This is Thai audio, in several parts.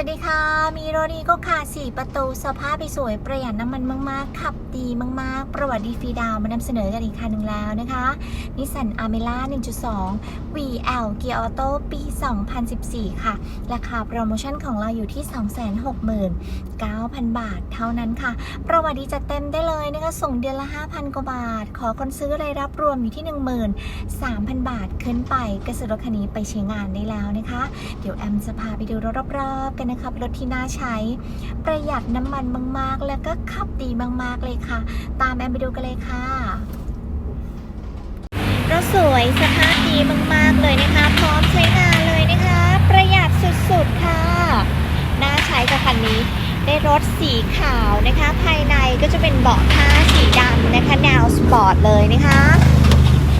วัสดีค่ะ มีโรนีก็ค่ะ4ประตูสภาพสวยประหยัดน้ำมันมาก ๆ ขับดีมาก ๆ ประวัติดีฟีดาวมานำเสนอกันอีกคันหนึ่งแล้วนะคะนิสสันอาร์เมล่า1.2 VL เกียร์ออโต้ปี 2014 ค่ะ ราคาโปรโมชั่นของเราอยู่ที่ 269,000 บาทเท่านั้นค่ะ ประวัติดีจัดเต็มได้เลยนะคะ ส่งเดือนละ 5,000 กว่าบาท ขอคนซื้อรายรับรวมอยู่ที่ 13,000 บาทขึ้นไปก็ซื้อรถคันนี้ไปใช้งานได้แล้วนะคะ เดี๋ยวแอมจะพาไปดูรถรอบๆกันนะครับรถที่น่าใช้ ประหยัดน้ำมันมาก ๆ แล้วก็ขับดีมาก ๆ เลยค่ะ ตามแอมไปดูกันเลยค่ะรถสวยสภาพดีมาก ๆ เลยนะคะ พร้อมใช้งานเลยนะคะ ประหยัดสุด ๆ ค่ะ น่าใช้กับคันนี้ได้รถสีขาวนะคะ ภายในก็จะเป็นเบาะผ้าสีดำนะคะแนวสปอร์ตเลยนะคะ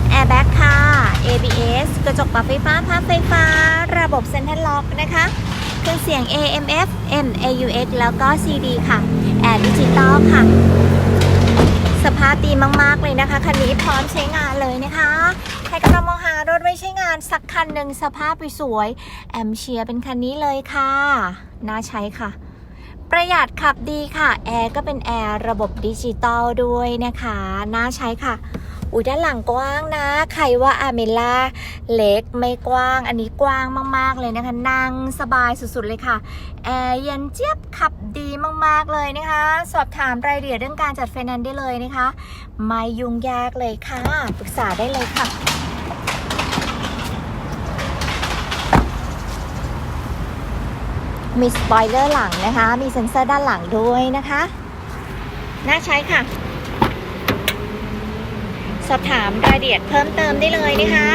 แอร์แบ็กค่ะ ABS กระจกปรับไฟฟ้าพับไฟฟ้า ระบบเซ็นทรัลล็อกนะคะ ครื่องเสียง AM FM AUX แล้วก็ CD ค่ะ แอร์ดิจิตอลค่ะ สภาพดีมาก ๆ เลยนะคะ คันนี้พร้อมใช้งานเลยนะคะ ใครกำลังมองหารถไว้ใช้งานสักคันหนึ่งสภาพสวยๆแอมเชียร์เป็นคันนี้เลยค่ะ น่าใช้ค่ะ ประหยัดขับดีค่ะ แอร์ก็เป็นแอร์ระบบดิจิตอลด้วยนะคะ น่าใช้ค่ะ อุ้ยด้านหลังกว้างนะ ใครว่าอาเมล่าเล็กไม่กว้าง อันนี้กว้างมาก ๆ เลยนะคะ นั่งสบายสุด ๆ เลยค่ะ แอร์เย็นเจี๊ยบขับดีมาก ๆ เลยนะคะ สอบถามรายละเอียดเรื่องการจัดไฟแนนซ์ได้เลยนะคะ ไม่ยุ่งยากเลยค่ะปรึกษาได้เลยค่ะมีสปอยเลอร์หลังนะคะ มีเซ็นเซอร์ด้านหลังด้วยนะคะ น่าใช้ค่ะ สอบถามรายละเอียดเพิ่มเติมได้เลยนะคะ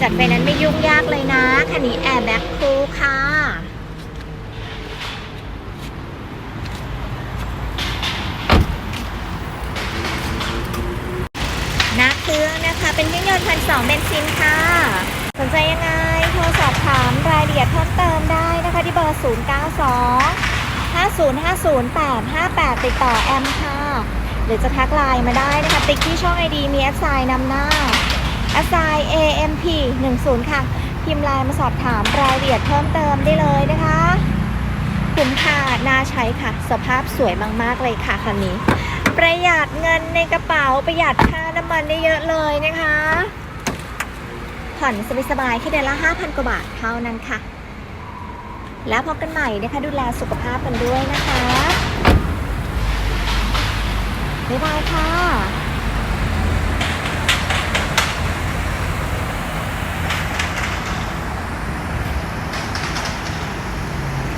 จัดไปนั้นไม่ยุ่งยากเลยนะคันนี้แอร์แบ็กคูค่ะ หน้าเครื่องนะคะเป็นเครื่องยนต์พันสองเบนซินค่ะ สนใจยังไงโทรสอบถามรายละเอียดเพิ่มเติมได้นะคะที่เบอร์ 0 9 2 5 0 5 0 8 5 8 ติดต่อแอมค่ะ หรือจะทักไลน์มาได้นะคะ ติ๊กที่ช่องไอดีมีแอดไซน์นำหน้าแอดไซน์ AMP 10ค่ะ พิมพ์ไลน์มาสอบถามรายละเอียดเพิ่มเติมได้เลยนะคะคุ้มค่าน่าใช้ค่ะ สภาพสวยมากๆเลยค่ะคันนี้ ประหยัดเงินในกระเป๋าประหยัดค่าน้ำมันได้เยอะเลยนะคะผ่อนสบายๆแค่เดือนละ 5,000 กว่าบาทเท่านั้นค่ะ แล้วพบกันใหม่นะคะ ดูแลสุขภาพกันด้วยนะคะ บ๊ายบายค่ะ